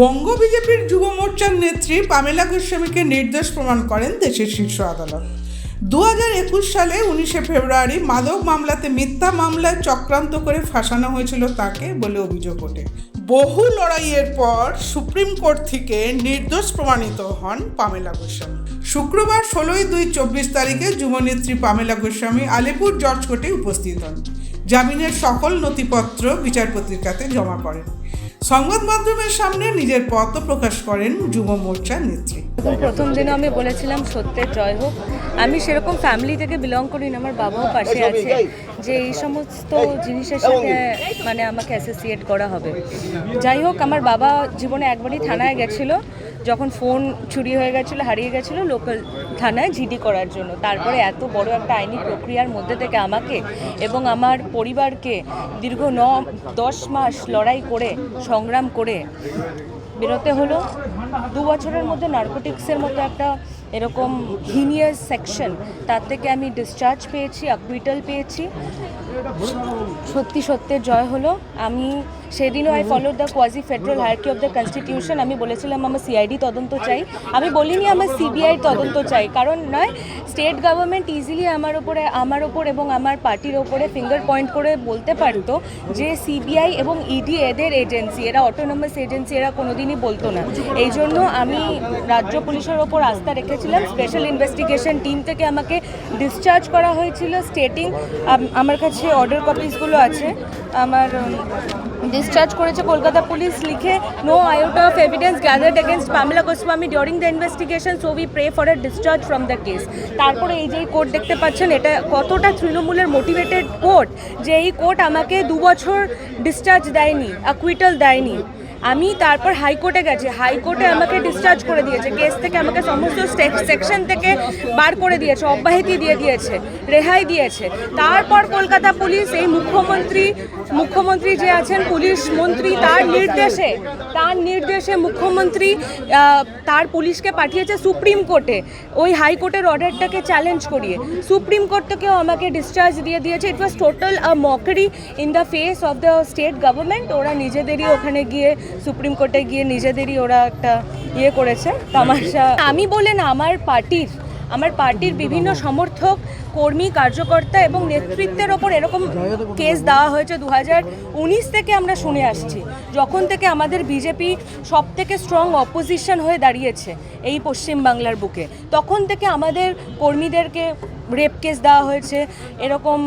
বঙ্গ বিজেপির যুব মোর্চার নেত্রী পামেলা গোস্বামীকে নির্দোষ প্রমাণ করেন দেশের শীর্ষ আদালত। দু হাজার একুশ সালে উনিশে ফেব্রুয়ারি মাদক মামলাতে মিথ্যা মামলায় চক্রান্ত করে ফাঁসানো হয়েছিল তাকে বলে অভিযোগ ওঠে। বহু লড়াইয়ের পর সুপ্রিম কোর্ট থেকে নির্দোষ প্রমাণিত হন পামেলা গোস্বামী। শুক্রবার ষোলোই দুই চব্বিশ তারিখে যুবনেত্রী পামেলা গোস্বামী আলিপুর জজ কোর্টে উপস্থিত হন। জামিনের সকল নথিপত্র বিচারপতির কাছে জমা করেন। সংবাদ মাধ্যমের সামনে নিজের পথ প্রকাশ করেন যুব মোর্চার নেত্রী। প্রথম দিনে আমি বলেছিলাম, সত্যের জয় হোক। আমি সেরকম ফ্যামিলি থেকে বিলং করি না আমার বাবাও পাশে আছে। যে এই সমস্ত জিনিসের সাথে মানে আমাকে অ্যাসোসিয়েট করা হবে। যাই হোক, আমার বাবা জীবনে একবারই থানায় গেছিল। যখন ফোন চুরি হয়ে গেছিল, হারিয়ে গেছিল লোকাল থানায় জিডি করার জন্য। তারপরে এত বড় একটা আইনি প্রক্রিয়ার মধ্যে থেকে আমাকে এবং আমার পরিবারকে দীর্ঘ ন, দশ মাস লড়াই করে, সংগ্রাম করে বেরোতে হলো। দু বছরের মধ্যে নার্কোটিক্সের মতো একটা এরকম হিনিয়াস সেকশন তার থেকে আমি ডিসচার্জ পেয়েছি অ্যাকুইটাল পেয়েছি। সত্যি সত্যের জয় হলো। আমি সেদিনও I follow the quasi federal hierarchy of the constitution আমি বলেছিলাম, আমার সিআইডি তদন্ত চাই। আমি বলিনি, আমার সিবিআই তদন্ত চাই। কারণ নয় স্টেট গভর্নমেন্ট ইজিলি আমার ওপরে, আমার ওপর এবং আমার পার্টির ওপরে ফিঙ্গার পয়েন্ট করে বলতে পারতো যে সিবিআই এবং ইডি এদের এজেন্সি এরা অটোনমাস এজেন্সি এরা কোনোদিনই বলতো না। এই জন্য আমি রাজ্য পুলিশের ওপর আস্থা রেখেছিলাম। স্পেশাল ইনভেস্টিগেশন টিম থেকে আমাকে ডিসচার্জ করা হয়েছিল। স্টেটিং আমার কাছে অর্ডার কপিসগুলো আছে, আমার ডিসচার্জ করেছে কলকাতা পুলিশ, লিখে no iota of evidence gathered against Pamela Goswami during the investigation so we pray for a discharge from the case তারপরে এই যে কোর্ট দেখতে পাচ্ছেন, এটা কতটা তৃণমূলের মোটিভেটেড কোর্ট যে এই কোর্ট আমাকে দু বছর ডিসচার্জ দেয়নি অ্যাকুইটাল দেয়নি। আমি তারপর হাইকোর্টে গেছি। হাইকোর্টে আমাকে ডিসচার্জ করে দিয়েছে। কেস থেকে আমাকে সমস্ত সেকশন থেকে বার করে দিয়েছে, অব্যাহতি দিয়ে দিয়েছে, রেহাই দিয়েছে। তারপর কলকাতা পুলিশ, এই মুখ্যমন্ত্রী মুখ্যমন্ত্রী যে আছেন, পুলিশ মন্ত্রী, তার নির্দেশে তার নির্দেশে মুখ্যমন্ত্রী তার পুলিশকে পাঠিয়েছে সুপ্রিম কোর্টে। ওই হাইকোর্টের অর্ডারটাকে চ্যালেঞ্জ করিয়ে। সুপ্রিম কোর্ট থেকেও আমাকে ডিসচার্জ দিয়ে দিয়েছে। It was total a mockery in the face of the state government ওরা নিজেদেরই ওখানে গিয়ে সুপ্রিম কোর্টে গিয়ে নিজেদেরই ওরা একটা ইয়ে করেছে, তামাশা। আমি বলে না, আমার পার্টির আমার পার্টির বিভিন্ন সমর্থক, কর্মী, কার্যকর্তা এবং নেতৃত্বের ওপর এরকম কেস দেওয়া হয়েছে দু উনিশ থেকে আমরা শুনে আসছি, যখন থেকে আমাদের বিজেপি সব থেকে স্ট্রং অপোজিশন হয়ে দাঁড়িয়েছে এই পশ্চিম বাংলার বুকে, তখন থেকে আমাদের কর্মীদেরকে রেপ কেস দেওয়া হয়েছে, এরকম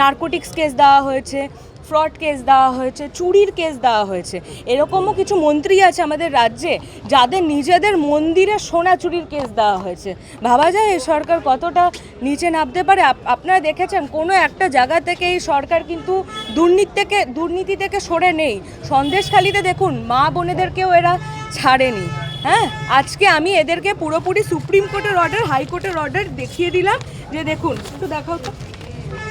নার্কোটিক্স কেস দেওয়া হয়েছে ফ্রড কেস দেওয়া হয়েছে, চুরির কেস দেওয়া হয়েছে। এরকমও কিছু মন্ত্রী আছে আমাদের রাজ্যে যাদের নিজেদের মন্দিরে সোনা চুরির কেস দেওয়া হয়েছে। ভাবা যায় এই সরকার কতটা নিচে নামতে পারে? আপ- আপনারা দেখেছেন, কোনো একটা জায়গা থেকে এই সরকার কিন্তু দুর্নীতি থেকে দুর্নীতি থেকে সরে নেই। সন্দেশখালিতে দেখুন, মা বোনেদেরকেও এরা ছাড়েনি। হ্যাঁ আজকে আমি এদেরকে পুরোপুরি সুপ্রিম কোর্টের অর্ডার হাইকোর্টের অর্ডার দেখিয়ে দিলাম। যে দেখুন, একটু দেখাও তো।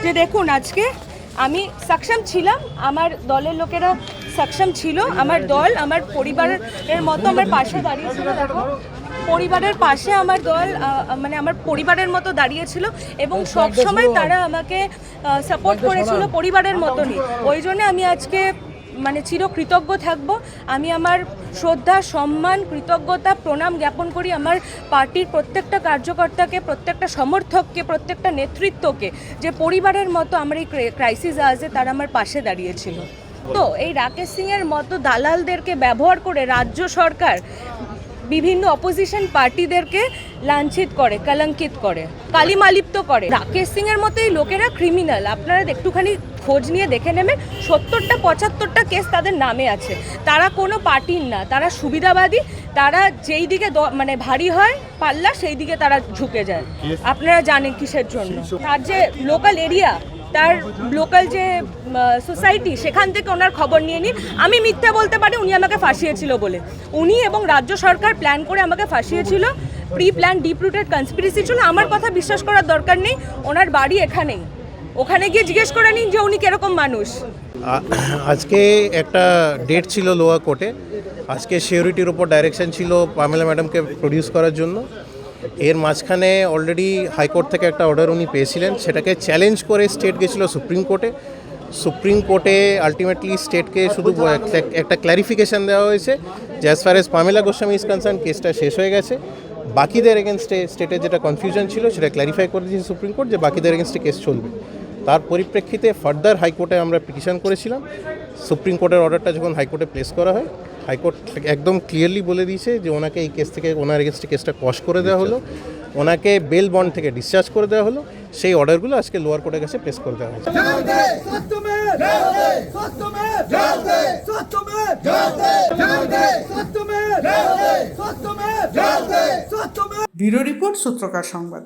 যে দেখুন, আজকে আমি সক্ষম ছিলাম আমার দলের লোকেরা সক্ষম ছিল আমার দল আমার পরিবারের মতো আমার পাশে দাঁড়িয়েছিল দেখো। পরিবারের পাশে আমার দল মানে আমার পরিবারের মতো দাঁড়িয়েছিল এবং সবসময় তারা আমাকে সাপোর্ট করেছিল পরিবারের মতনই ওই জন্য আমি আজকে মানে চির কৃতজ্ঞ থাকব। আমি আমার শ্রদ্ধা, সম্মান, কৃতজ্ঞতা, প্রণাম জ্ঞাপন করি আমার পার্টির প্রত্যেকটা কার্যকর্তাকে, প্রত্যেকটা সমর্থককে, প্রত্যেকটা নেতৃত্বকে। যে পরিবারের মতো আমার এই ক্রাইসিস আছে তারা আমার পাশে দাঁড়িয়েছিল। তো এই রাকেশ সিংয়ের মতো দালালদেরকে ব্যবহার করে রাজ্য সরকার বিভিন্ন অপোজিশন পার্টিদেরকে লাঞ্ছিত করে কলঙ্কিত করে কালিমালিপ্ত করে। রাকেশ সিং এর মতোই লোকেরা ক্রিমিনাল আপনারা একটুখানি খোঁজ নিয়ে দেখে নেবেন সত্তরটা পঁচাত্তরটা কেস তাদের নামে আছে। তারা কোনো পার্টির না তারা সুবিধাবাদী তারা যেই দিকে মানে ভারী হয় পাল্লা সেই দিকে তারা ঝুঁকে যায়। আপনারা জানেন কিসের জন্য? তার যে লোকাল এরিয়া তার লোকাল যে সোসাইটি সেখান থেকে ওনার খবর নিয়ে নিন। আমি মিথ্যা বলতে পারি, উনি আমাকে ফাঁসিয়েছিল বলে। উনি এবং রাজ্য সরকার প্ল্যান করে আমাকে ফাঁসিয়েছিল pre plan deep rooted conspiracy ছিল। আমার কথা বিশ্বাস করার দরকার নেই, ওনার বাড়ি এখানেই। ওখানে গিয়ে জিজ্ঞেস করে নিন যে উনি কীরকম মানুষ। আজকে একটা ডেট ছিল লোয়ার কোর্টে। আজকে সিওরিটির উপর ডাইরেকশন ছিল পামেলা ম্যাডামকে প্রডিউস করার জন্য। এর মাঝখানে অলরেডি হাইকোর্ট থেকে একটা অর্ডার উনি পেয়েছিলেন, সেটাকে চ্যালেঞ্জ করে স্টেট গেছিল সুপ্রিম কোর্টে। সুপ্রিম কোর্টে আলটিমেটলি স্টেটকে শুধু একটা- ক্ল্যারিফিকেশন দেওয়া হয়েছে যে as far as Pamela Goswami is concern কেসটা শেষ হয়ে গেছে। বাকিদের এগেনস্টে স্টেটের যেটা কনফিউশন ছিল, সেটা ক্ল্যারিফাই করে দিয়েছে সুপ্রিম কোর্ট যে বাকিদের এগেনস্টে কেস চলবে। তার পরিপ্রেক্ষিতে ফার্দার হাইকোর্টে আমরা পিটিশন করেছিলাম। সুপ্রিম কোর্টের অর্ডারটা যখন হাইকোর্টে প্লেস করা হয় হাইকোর্ট একদম ক্লিয়ারলি বলে দিয়েছে যে ওনাকে এই কেস থেকে ওনার এগেনস্টে কেসটা কশ করে দেওয়া হলো। ওনাকে বেল বন্ড থেকে ডিসচার্জ করে দেওয়া হলো। সেই অর্ডারগুলো আজকে লোয়ার কোর্টের কাছে প্লেস করে দেওয়া হয়েছে। ব্যুরো রিপোর্ট সূত্রকার সংবাদ।